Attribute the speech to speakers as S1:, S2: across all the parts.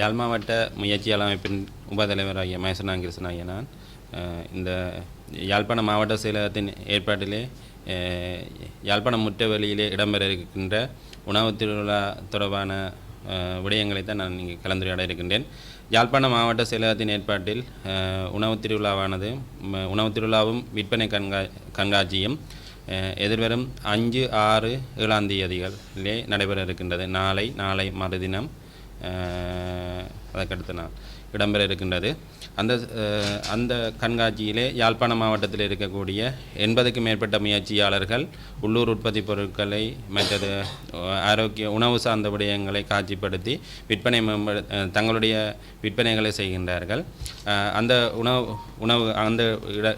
S1: யாழ் மாவட்ட முயற்சியாளர் அமைப்பின் உபத்தலைவராகிய மகேசனான் கிருஷ்ணன் ஆகிய நான் இந்த யாழ்ப்பாணம் மாவட்ட செயலகத்தின் ஏற்பாட்டிலே யாழ்ப்பாணம் முற்றவெளியிலே இடம்பெற இருக்கின்ற உணவு திருவிழா தொடர்பான விடயங்களை தான் நான் இங்கே கலந்துரையாட இருக்கின்றேன். யாழ்ப்பாணம் மாவட்ட செயலகத்தின் ஏற்பாட்டில் உணவு திருவிழாவானது உணவு திருவிழாவும் விற்பனை கண்கா கண்காட்சியும் எதிர்வரும் அஞ்சு ஆறு ஏழாம் தேதிகளிலே நடைபெற இருக்கின்றது. நாளை நாளை மறுதினம் அதற்கடுத்த நான் இடம்பெற இருக்கின்றது. அந்த அந்த கண்காட்சியிலே யாழ்ப்பாணம் மாவட்டத்தில் இருக்கக்கூடிய எண்பதுக்கும் மேற்பட்ட முயற்சியாளர்கள் உள்ளூர் உற்பத்தி பொருட்களை மற்றது ஆரோக்கிய உணவு சார்ந்த விடயங்களை காட்சிப்படுத்தி விற்பனை மேம்படு தங்களுடைய விற்பனைகளை செய்கின்றார்கள். அந்த உணவு உணவு அந்த இட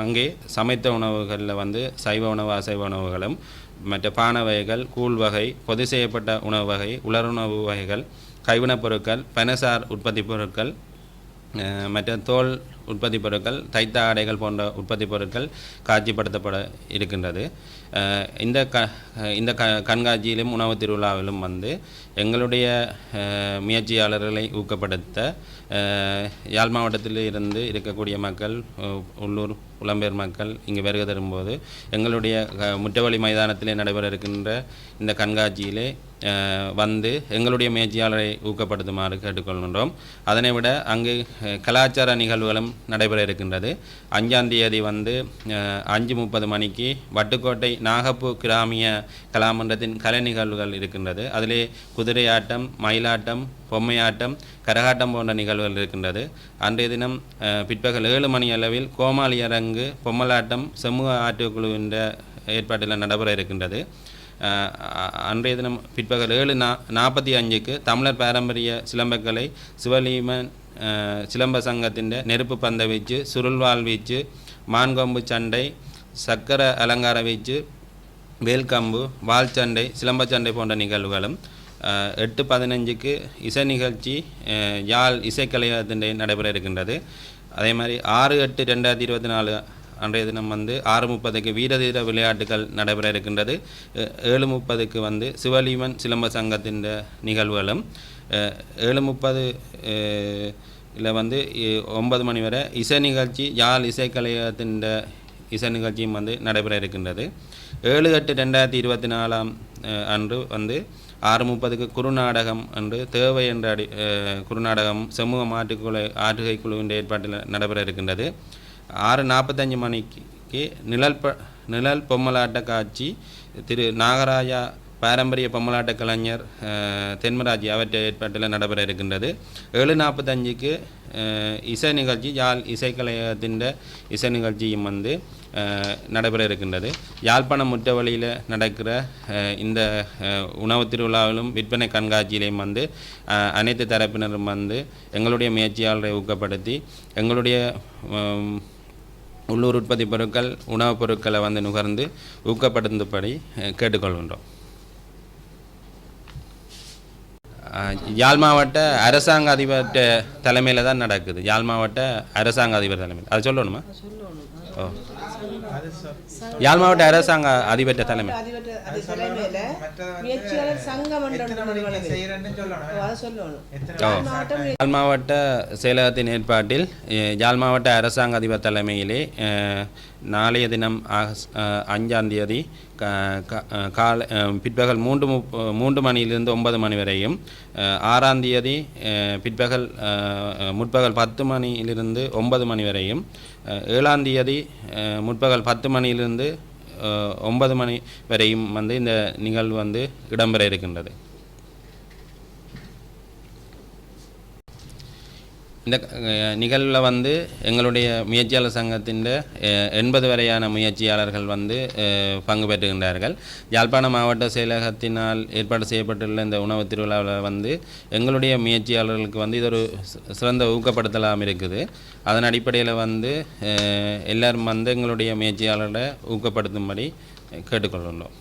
S1: அங்கே சமைத்த உணவுகளில் வந்து சைவ உணவு அசைவ உணவுகளும் மற்ற பான வகைகள் கூழ் வகை பொது செய்யப்பட்ட உணவு வகை உலருணவு வகைகள் கைவினைப் பொருட்கள் பனசார் உற்பத்தி பொருட்கள் மற்ற தோல் உற்பத்தி பொருட்கள் தைத்த ஆடைகள் போன்ற உற்பத்தி பொருட்கள் காட்சிப்படுத்தப்பட இருக்கின்றது. இந்த க இந்த க கண்காட்சியிலும் உணவு திருவிழாவிலும் வந்து எங்களுடைய முயற்சியாளர்களை ஊக்கப்படுத்த யாழ் மாவட்டத்தில் இருந்து இருக்கக்கூடிய மக்கள் உள்ளூர் புலம்பெயர் மக்கள் இங்கு வருகை தரும்போது எங்களுடைய முற்றவழி மைதானத்திலே நடைபெற இருக்கின்ற இந்த கண்காட்சியிலே வந்து எங்களுடைய முயற்சியாளரை ஊக்கப்படுத்துமாறு கேட்டுக்கொள்கின்றோம். அதனை விட அங்கு கலாச்சார நிகழ்வுகளும் நடைபெற இருக்கின்றது. அஞ்சாம் தேதி வந்து அஞ்சு முப்பது மணிக்கு வட்டுக்கோட்டை நாகப்பு கிராமிய கலாமன்றத்தின் கலை நிகழ்வுகள் இருக்கின்றது. அதிலே குதிரையாட்டம் மயிலாட்டம் பொம்மையாட்டம் கரகாட்டம் போன்ற நிகழ்வுகள் இருக்கின்றது. அன்றைய தினம் பிற்பகல் ஏழு மணி அளவில் கோமாளி அரங்கு பொம்மலாட்டம் சமூக ஆற்றுக்குழுவின் ஏற்பாட்டில் நடைபெற இருக்கின்றது. அன்றைய தினம் பிற்பகல் ஏழு நா நாற்பத்தி அஞ்சுக்கு தமிழர் பாரம்பரிய சிலம்பக்கலை சிவலீமன் சிலம்ப சங்கத்தின் நெருப்பு பந்த வீச்சு சுருள்வாள் வீச்சு மான்கொம்பு சண்டை சக்கர அலங்கார வீச்சு வேல்கம்பு வால் சண்டை சிலம்ப சண்டை போன்ற நிகழ்வுகளும் எட்டு பதினஞ்சுக்கு இசை நிகழ்ச்சி யாழ் இசைக்கலையத்தின் நடைபெற இருக்கின்றது. அதே மாதிரி ஆறு எட்டு ரெண்டாயிரத்தி இருபத்தி நாலு அன்றைய தினம் வந்து ஆறு முப்பதுக்கு வீரதீர விளையாட்டுகள் நடைபெற இருக்கின்றது. ஏழு முப்பதுக்கு வந்து சிவலீமன் சிலம்ப சங்கத்தின் நிகழ்வுகளும் ஏழு முப்பது இல்லை வந்து ஒன்பது மணி வரை இசை நிகழ்ச்சி யாழ் இசைக்கலையத்தின் இசை நிகழ்ச்சியும் வந்து நடைபெற இருக்கின்றது. ஏழு எட்டு ரெண்டாயிரத்தி இருபத்தி நாலாம் அன்று வந்து ஆறு முப்பதுக்கு குறுநாடகம் அன்று தேவை என்ற அடி குறுநாடகம் சமூக மாற்றுக்குழு ஆற்றுகை குழுவின் ஏற்பாட்டில் நடைபெற இருக்கின்றது. ஆறு நாற்பத்தஞ்சு மணிக்கு நிழல் ப நிழல் பொம்மலாட்ட காட்சி திரு நாகராஜா பாரம்பரிய பொம்மலாட்ட கலைஞர் தென்மராஜ் அவற்றை ஏற்பாட்டில் நடைபெற இருக்கின்றது. ஏழு நாற்பத்தஞ்சுக்கு இசை நிகழ்ச்சி யாழ் இசைக்கலையகத்தின் இசை நிகழ்ச்சியும் வந்து நடைபெற இருக்கின்றது. யாழ்ப்பாணம் முற்றவழியில் நடக்கிற இந்த உணவு திருவிழாவிலும் விற்பனை கண்காட்சியிலையும் வந்து அனைத்து தரப்பினரும் வந்து எங்களுடைய முயற்சியாளரை ஊக்கப்படுத்தி எங்களுடைய உள்ளூர் உற்பத்தி பொருட்கள் உணவுப் பொருட்களை வந்து நுகர்ந்து ஊக்கப்படுத்தும்படி கேட்டுக்கொள்கின்றோம். யாழ் மாவட்ட அரசாங்க அதிபர் தலைமையில் தான் நடக்குது. யாழ் மாவட்ட அரசாங்க அதிபர் தலைமையில். அது சொல்லணுமா? ஓ. யாழ் மாவட்ட அரசாங்க அதிபர் தலைமை.
S2: யாழ்
S1: மாவட்ட செயலகத்தின் ஏற்பாட்டில் யாழ் மாவட்ட அரசாங்க அதிபர் தலைமையிலே நாளைய தினம் அஞ்சாம் தேதி காலை பிற்பகல் மூன்று முப் மூன்று மணியிலிருந்து ஒன்பது மணி வரையும் ஆறாம் தேதி பிற்பகல் முற்பகல் பத்து மணியிலிருந்து ஒன்பது மணி வரையும் ஏழாம் தேதி முற்பகல் பத்து மணியிலிருந்து இருந்து ஒன்பது மணி வரையும் வந்து இந்த நிகழ்வு வந்து இடம்பெற இருக்கின்றது. இந்த நிகழ்வில் வந்து எங்களுடைய முயற்சியாளர் சங்கத்தின் எண்பது வரையான முயற்சியாளர்கள் வந்து பங்கு பெற்றுகின்றார்கள். யாழ்ப்பாண மாவட்ட செயலகத்தினால் ஏற்பாடு செய்யப்பட்டுள்ள இந்த உணவு திருவிழாவில் வந்து எங்களுடைய முயற்சியாளர்களுக்கு வந்து இது ஒரு சிறந்த ஊக்கப்படுத்தலாம் இருக்குது. அதன் அடிப்படையில் வந்து எல்லோரும் எல்லாரும் வந்து எங்களுடைய முயற்சியாளர்களை ஊக்கப்படுத்தும்படி கேட்டுக்கொள்கின்றோம்